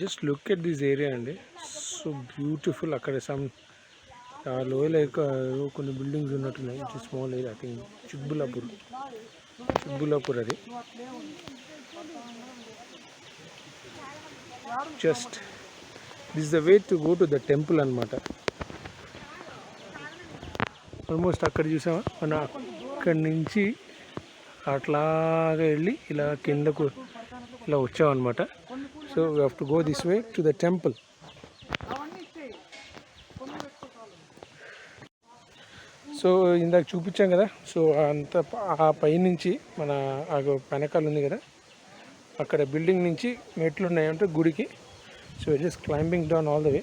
Just look at this area అండి. So beautiful అక్కడ some ఆ లోయలో కొన్ని బిల్డింగ్స్ ఉన్నట్టున్నాయి. It small area I think Chibbulapur Chikballapur అది. Just this the way to go to the temple అనమాట almost అక్కడ చూసామా మనం అక్కడి నుంచి అట్లాగా వెళ్ళి ఇలా కిందకు ఇలా వచ్చామన్నమాట so we have to go this way to the temple so ఇందాక చూపించాం కదా. సో అంత ఆ పైనుంచి మన ఆ వెనకాల ఉంది కదా. అక్కడ బిల్డింగ్ నుంచి మెట్లు ఉన్నాయంటే గుడికి. So just climbing down all the way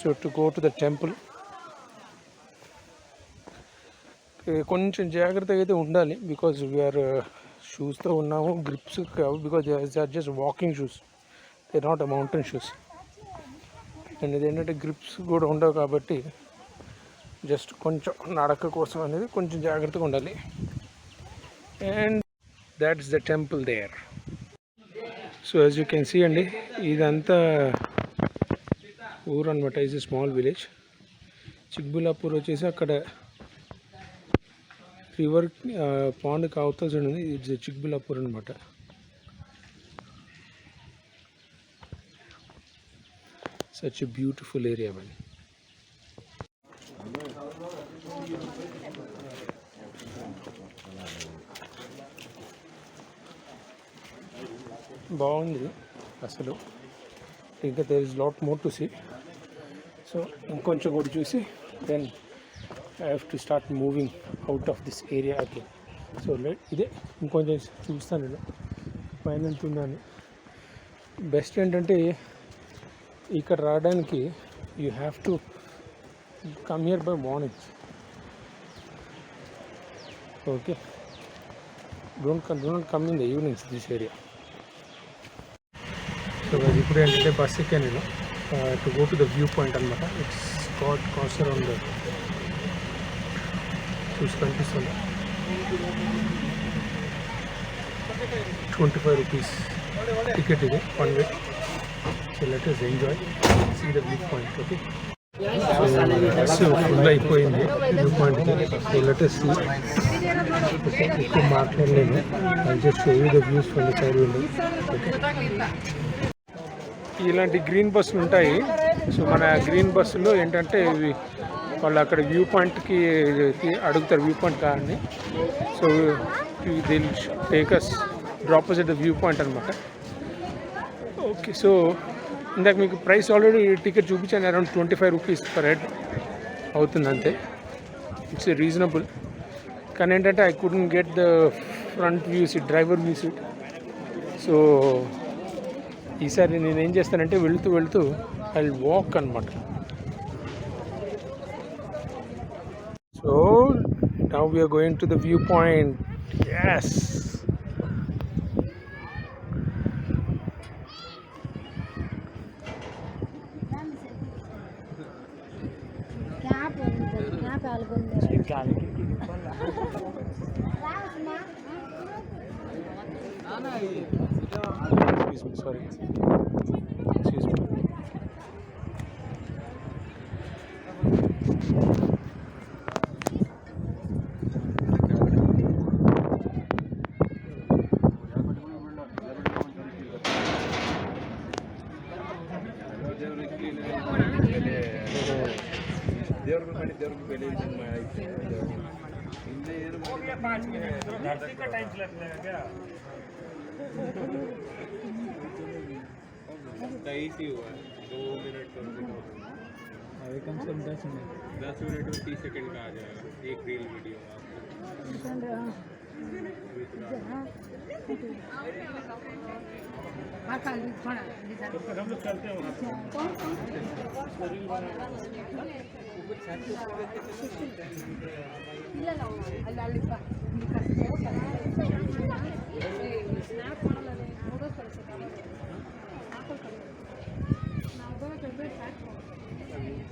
so to go to the temple కొంచెం జాగ్రత్తగా అయితే ఉండాలి బికాజ్ వీఆర్ షూస్తో ఉన్నాము grips because they are just walking shoes they not a mountain shoes and ఇదేంటంటే గ్రిప్స్ కూడా ఉండవు కాబట్టి జస్ట్ కొంచెం నడక కోసం అనేది కొంచెం జాగ్రత్తగా ఉండాలి. And that's the temple there so as you can see అండి ఇదంతా ఊరు అనమాట is a small village Chikballapur వచ్చేసి అక్కడ రివర్ పాండ్కి అవతల ఉంది. ఇట్స్ చిక్బిలాపూర్ అనమాట సచ్ ఎ బ్యూటిఫుల్ ఏరియా అండి బాగుంది అసలు. ఇంకా there is lot more to see so ఇంకొంచెం కూడా చూసి then I have to start moving out of this area again so let ఇదే ఇంకొంచెం చూస్తాను నేను. పైన ఉందని బెస్ట్ ఏంటంటే ఇక్కడ రావడానికి you have to come here by morning okay don't don't come in the evenings this area so ఇప్పుడు ఏంటంటే బస్ ఎక్కాను నేను. To go to the view point అనమాట ఇట్స్ కాట్ కాస్ట్ అరౌండ్ చూసి కనిపిస్తుంది. ట్వంటీ ఫైవ్ రూపీస్ టికెట్ ఇది one way. So let us enjoy see the view point okay so full అయిపోయింది view point so let us okay ఎక్కువ మాట్లాడలేము I just show you the views from the side window ఇలాంటి green బస్సులు ఉంటాయి. So మన green బస్సులో ఏంటంటే ఇవి వాళ్ళు అక్కడ వ్యూ పాయింట్కి అడుగుతారు వ్యూ పాయింట్ కాదని so they take us drop us the view point అనమాట ఓకే సో ఇందాక మీకు ప్రైస్ ఆల్రెడీ టికెట్ చూపించాను around twenty five rupees per head అవుతుంది అంతే. ఇట్స్ రీజనబుల్ కానీ ఏంటంటే I couldn't get the front view seat driver view seat so ఈసారి నేను ఏం చేస్తానంటే వెళుతూ వెళుతూ ఐ వాక్ అనమాట So now we are going to the viewpoint. Yes. Excuse me, sorry. Excuse me. ऐसी हुआ है दो मिनट का कम से कम दस मिनट। दस मिनट में तीस सेकंड का आ जाएगा एक रील वीडियो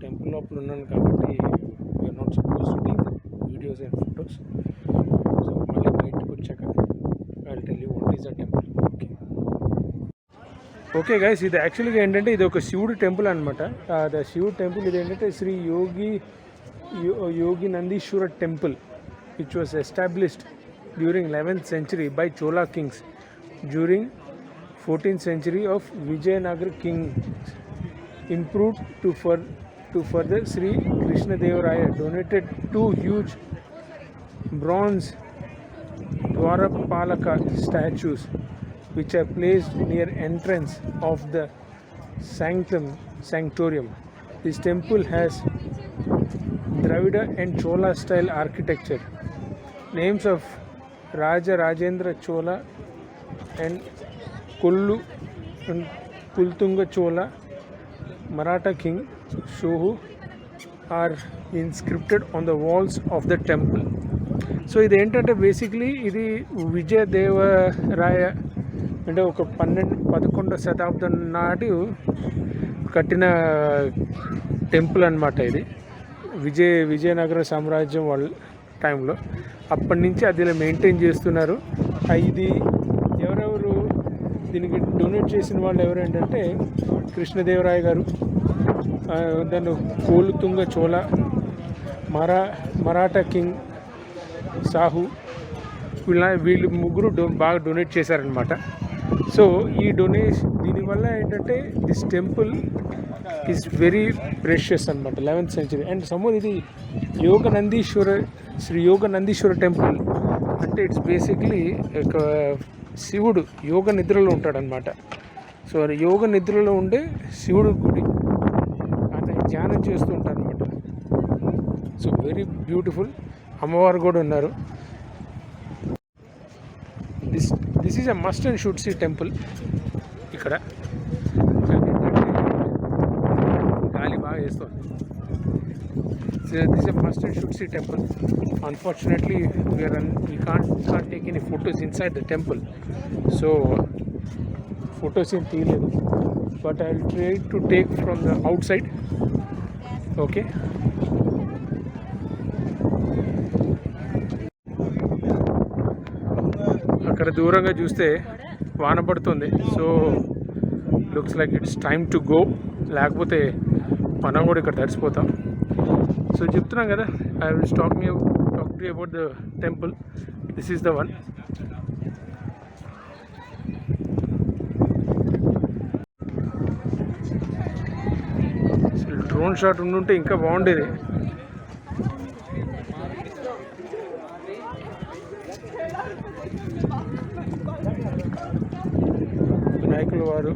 టెంపుల్ లోపల ఉన్నాను కాబట్టి we're not suppose to take videos and photos so మళ్ళీ బయటకు వచ్చాక I tell you what is the temple okay okay guys ఇది యాక్చువల్గా ఏంటంటే ఇది ఒక శివుడు టెంపుల్ అనమాట ద శివుడు టెంపుల్ ఇది ఏంటంటే శ్రీ యోగి యో- Yogi Nandishwara temple. Which was established during eleventh century by Chola kings during 14th century of Vijayanagar kings improved to, fur, to further Sri Krishna Devaraya donated two huge bronze Dwarapalaka statues which are placed near entrance of the sanctum sanctorium. This temple has Dravida and Chola style architecture. Names of Raja Rajendra Chola and Kollu Kulothunga Chola Maratha king Shahu are inscripted on the walls of the temple so ఇది ఏంటంటే basically ఇది విజయదేవరాయ అంటే ఒక పన్నెండు పదకొండో శతాబ్దం నాటి కట్టిన టెంపుల్ అనమాట ఇది. విజయ విజయనగర సామ్రాజ్యం వాళ్ళ టైంలో అప్పటి నుంచి అది ఇలా మెయింటైన్ చేస్తున్నారు. ఇది దీనికి డొనేట్ చేసిన వాళ్ళు ఎవరేంటంటే కృష్ణదేవరాయ గారు దాన్ని కోలుతుంగ చోళ మరా మరాఠా కింగ్ సాహు వీళ్ళ వీళ్ళు ముగ్గురు డో బాగా డొనేట్ చేశారనమాట సో ఈ డొనేషన్ దీనివల్ల ఏంటంటే this temple is very precious అనమాట లెవెన్త్ సెంచరీ అండ్ సమ్మర్ ఇది యోగ నందీశ్వర శ్రీ యోగ నందీశ్వర టెంపుల్ అంటే ఇట్స్ బేసిక్లీ ఒక శివుడు యోగ నిద్రలో ఉంటాడనమాట సో అది యోగ నిద్రలో ఉండే శివుడు గుడి. అతను ధ్యానం చేస్తూ ఉంటాడనమాట సో వెరీ బ్యూటిఫుల్ అమ్మవారు కూడా ఉన్నారు. This this is a must and should see temple ఇక్కడ. This a first and should see temple unfortunately we're we can't can't take any photos inside the temple so photos ఏం తీయలేదు. But I try to take from the outside okay అక్కడ దూరంగా చూస్తే వాన పడుతుంది. So looks like it's time to go లేకపోతే మనం కూడా ఇక్కడ తడిసిపోతాం. సో చెప్తున్నాం కదా I will talk me talk to about the temple this is the one drone shot ఉండుంటే ఇంకా బాగుండేది. వినాయకుల వారు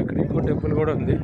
అక్కడ ఇంకో టెంపుల్ కూడా ఉంది.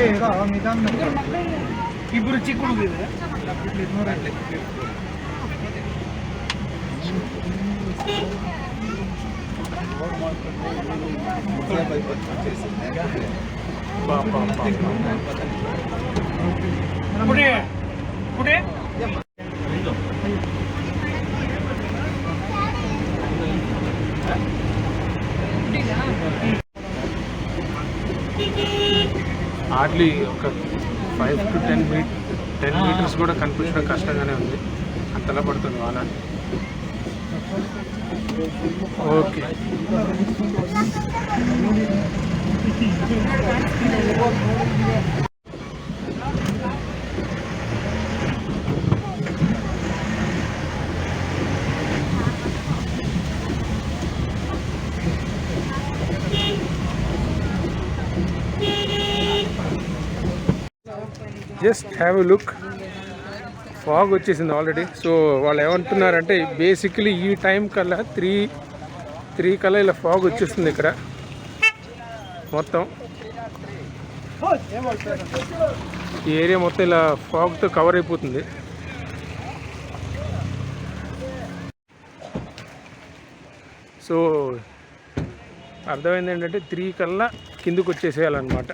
ಮುಂಚೆ ಇರೋ ನಿಧಾನ ಇಬ್ಬರು ಚಿಕ್ಕ ಹುಡುಗಿದ್ರೆ ಬಿಡಿ ಬಿಡಿ హార్డ్లీ ఒక five to ten meet ten meters కూడా కనిపించడం కష్టంగానే ఉంది. అంతలా పడుతుంది వాన. Okay just have a look. Fog వచ్చేసింది ఆల్రెడీ. సో వాళ్ళు ఏమంటున్నారంటే బేసిక్లీ ఈ టైం కల్లా త్రీ త్రీ కల్లా ఇలా ఫాగ్ వచ్చేస్తుంది ఇక్కడ. మొత్తం. ఈ ఏరియా మొత్తం ఇలా ఫాగ్తో కవర్ అయిపోతుంది. సో అర్థమైంది ఏంటంటే త్రీ కల్లా కిందకు వచ్చేసేయాలన్నమాట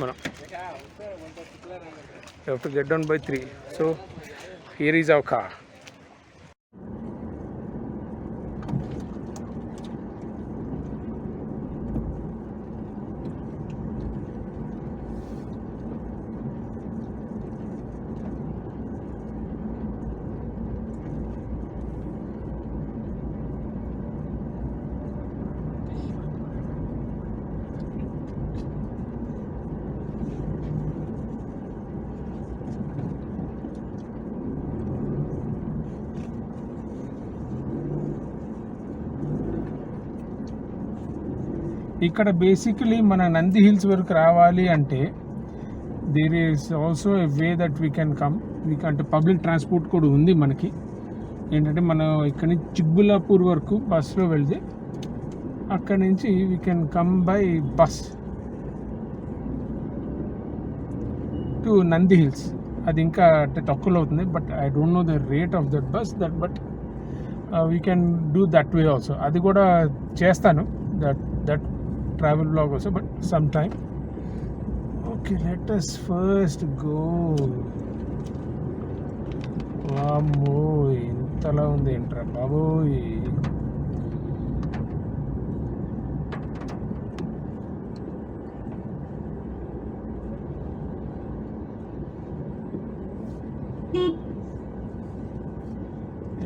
మనం. You have to get down by 3 so here is our car ఇక్కడ బేసికలీ మన నంది హిల్స్ వరకు రావాలి అంటే there is also a way that we can come we అంటే పబ్లిక్ ట్రాన్స్పోర్ట్ కూడా ఉంది మనకి. ఏంటంటే మనం ఇక్కడ నుంచి చిక్బుల్లాపూర్ వరకు బస్సులో వెళ్తే అక్కడ నుంచి we can come by bus to Nandi hills. అది ఇంకా అంటే తక్కువలో అవుతుంది but I don't know the rate of that bus that but we can do that way also అది కూడా చేస్తాను. That that travel blog also but some time okay let us first go వామ్మో ఇంతలా ఉంది ఏంట్రా బాబోయ్?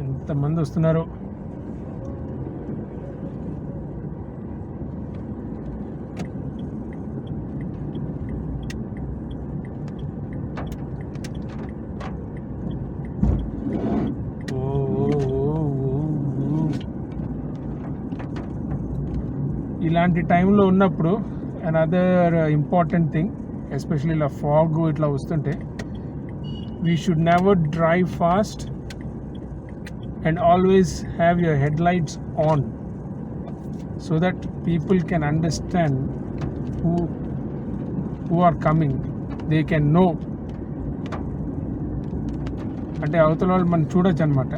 ఎంతమంది వస్తున్నారు? ఇలాంటి టైంలో ఉన్నప్పుడు and another important thing especially ఇలా ఫాగ్ ఇట్లా వస్తుంటే we should never drive fast and always have your head lights on so that people can understand who who are coming they can know అంటే అవతల వాళ్ళు మనం చూడొచ్చు అనమాట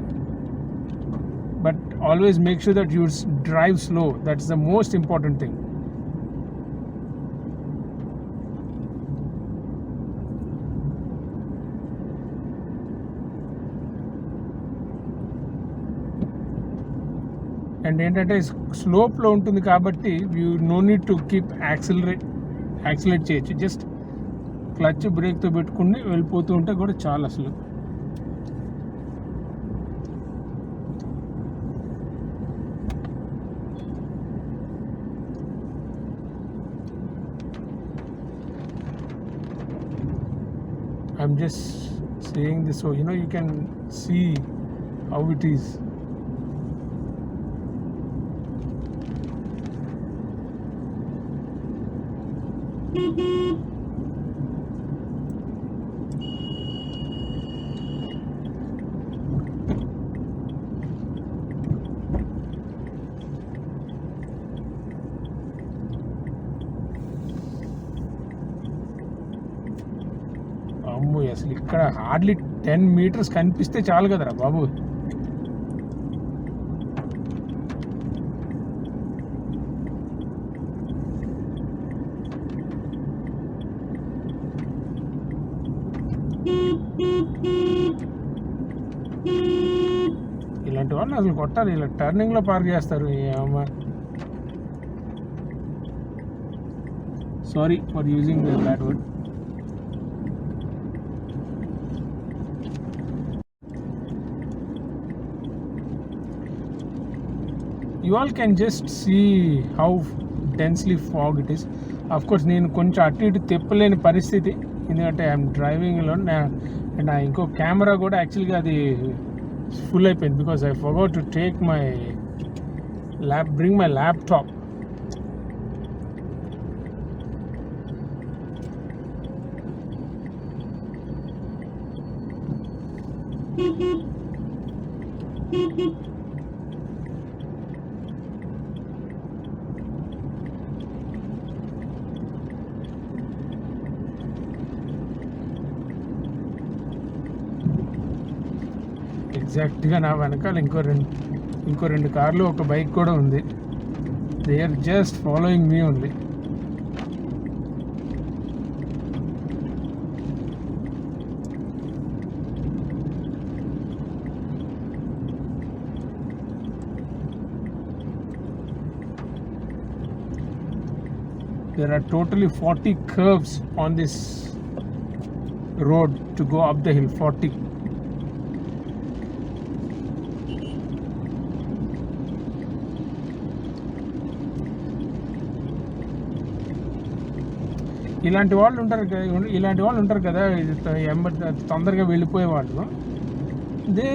but always make sure that you drive slow that's the most important thing and ఏంటంటే స్లోప్లో ఉంటుంది కాబట్టి you know need to keep accelerate accelerate చేయొచ్చు. జస్ట్ క్లచ్ బ్రేక్తో పెట్టుకుని వెళ్ళిపోతూ ఉంటే కూడా చాలా అసలు. Just saying this so you know you can see how it is. Mm-hmm. ఇక్కడ హార్డ్లీ టెన్ మీటర్స్ కనిపిస్తే చాలు కదరా బాబు. ఇలాంటి వాళ్ళని అసలు కొట్టాలి ఇలా టర్నింగ్లో పార్క్ చేస్తారు sorry for using the bad word you all can just see how densely fog it is of course నేను కొంచెం అటు ఇటు తిప్పలేని పరిస్థితి. ఎందుకంటే ఐఎమ్ డ్రైవింగ్లో అండ్ ఇంకో కెమెరా కూడా యాక్చువల్గా అది ఫుల్ అయిపోయింది because I forgot to take my lap bring my laptop ఎగ్జాక్ట్గా నా వెనకాల ఇంకో రెండు ఇంకో రెండు కార్లు ఒక బైక్ కూడా ఉంది. They are just following me only there are totally 40 curves on this road to go up the hill 40 ఇలాంటి వాళ్ళు ఉంటారు కదా ఇలాంటి వాళ్ళు ఉంటారు కదా ఇది తొందరగా వెళ్ళిపోయే వాళ్ళు దే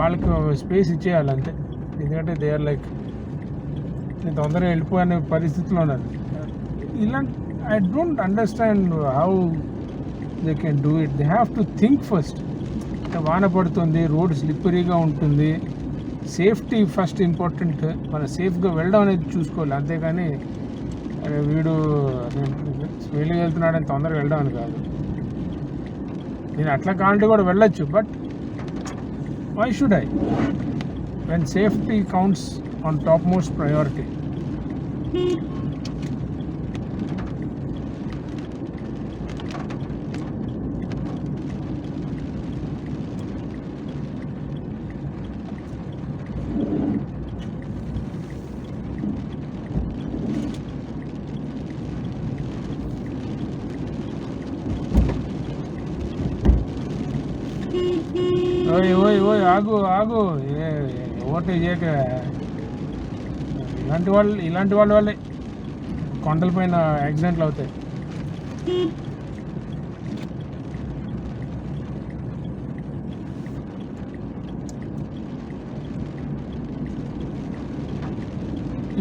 వాళ్ళకి స్పేస్ ఇచ్చేయాలి అంతే. ఎందుకంటే దే ఆర్ లైక్ నేను తొందరగా వెళ్ళిపోయే పరిస్థితిలో ఉన్నారు ఇలాంటి I don't understand how they can do it. They have to think first. వాన పడుతుంది రోడ్ స్లిప్పరీగా ఉంటుంది. Safety first important. మన సేఫ్గా వెళ్ళడం అనేది చూసుకోవాలి. అంతేగాని వీడు స్పీడ్గా వెళ్తున్నాడని తొందరగా వెళ్ళడం అని కాదు. నేను అట్లా కావాలంటే కూడా వెళ్ళొచ్చు but why should I when safety counts on top most priority ఓటే చేయక ఇలాంటి వాళ్ళు ఇలాంటి వాళ్ళ వల్లే కొండల పైన యాక్సిడెంట్లు అవుతాయి.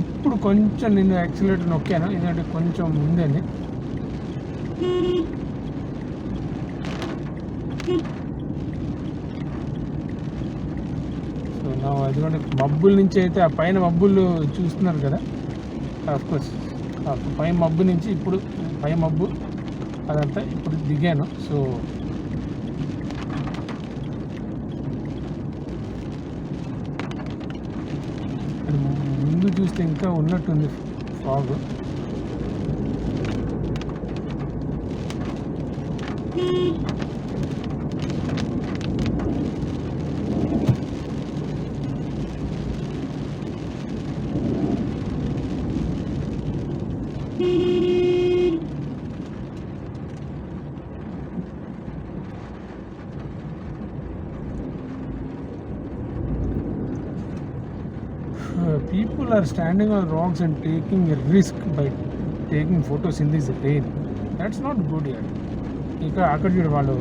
ఇప్పుడు కొంచెం నేను యాక్సిలేటర్ నొక్కాను ఎందుకంటే కొంచెం ముందని సో నా ఎందుకంటే మబ్బుల నుంచి అయితే ఆ పైన మబ్బులు చూస్తున్నారు కదా? కోర్స్ పై మబ్బు నుంచి ఇప్పుడు పై మబ్బు అదంతా ఇప్పుడు దిగాను. సో ముందు చూస్తే ఇంకా ఉన్నట్టుంది fog. Uh, are standing on rocks and taking risk by taking photos in this rain that's not good add ఇక్కడ అక్కడ చూడు వాళ్ళు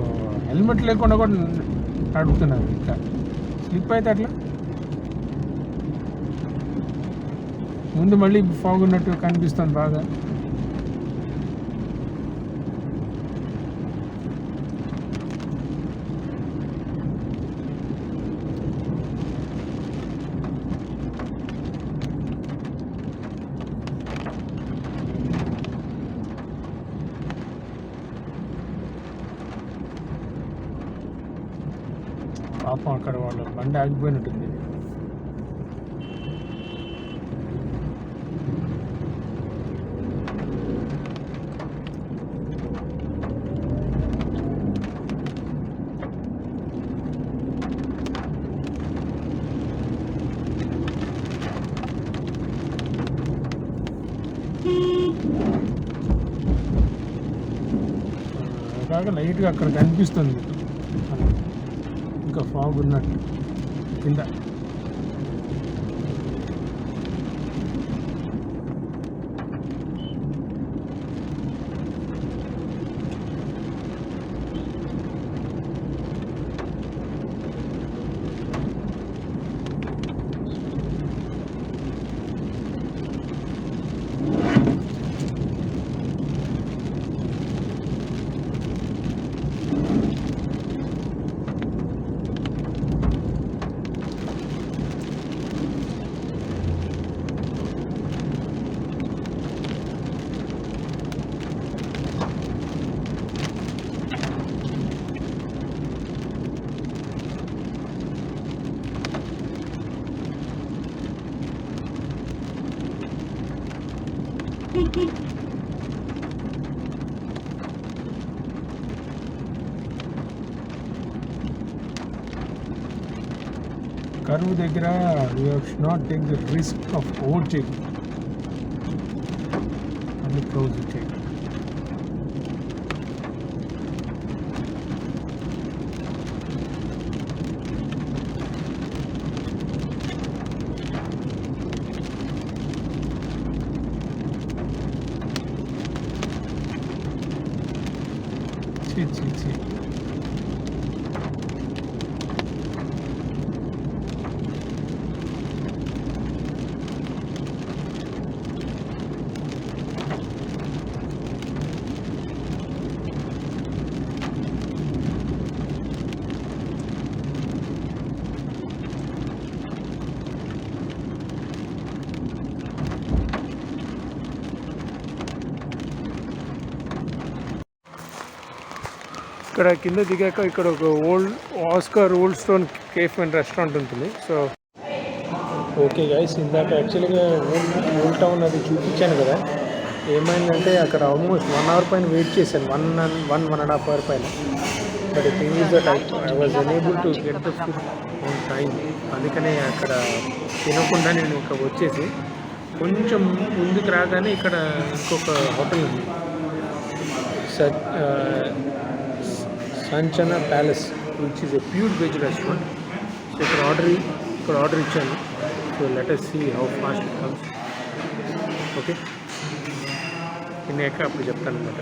హెల్మెట్ లేకుండా కూడా అడుగుతున్నారు ఇంకా స్లిప్ అయితే అట్లా? ముందు మళ్ళీ ఫాగ్ ఉన్నట్టు కనిపిస్తుంది బాగా. బండి ఆగిపోయినట్టుంది కాక లైట్గా అక్కడ కనిపిస్తుంది. ఇంకా ఫాగ్ ఉన్నట్టు. కింద కరువు దగ్గర you should not take the risk of overtaking అన్ని క్లోజ్ టేక్ ఇక్కడ కింద దిగాక ఇక్కడ ఒక old Oscar old stone cafe and restaurant ఉంటుంది. సో ఓకే గైస్ ఇందాక యాక్చువల్గా ఓల్డ్ ఓల్డ్ టౌన్ అది చూపించాను కదా. ఏమైందంటే అక్కడ ఆల్మోస్ట్ వన్ అవర్ పైన వెయిట్ చేశాను. One one one and half hour పైన. But thing is that I was enable to get the food on time అందుకనే అక్కడ తినకుండా నేను ఇంకా వచ్చేసి కొంచెం ముందుకు రాగానే ఇక్కడ ఇంకొక హోటల్ ఉంది. స- Sanchana palace which is a pure veg restaurant so ఇక్కడ ఆర్డర్ ఇక్కడ ఆర్డర్ ఇచ్చాను. So let us see how fast comes okay తిన్నాక అప్పుడు చెప్తాను అనమాట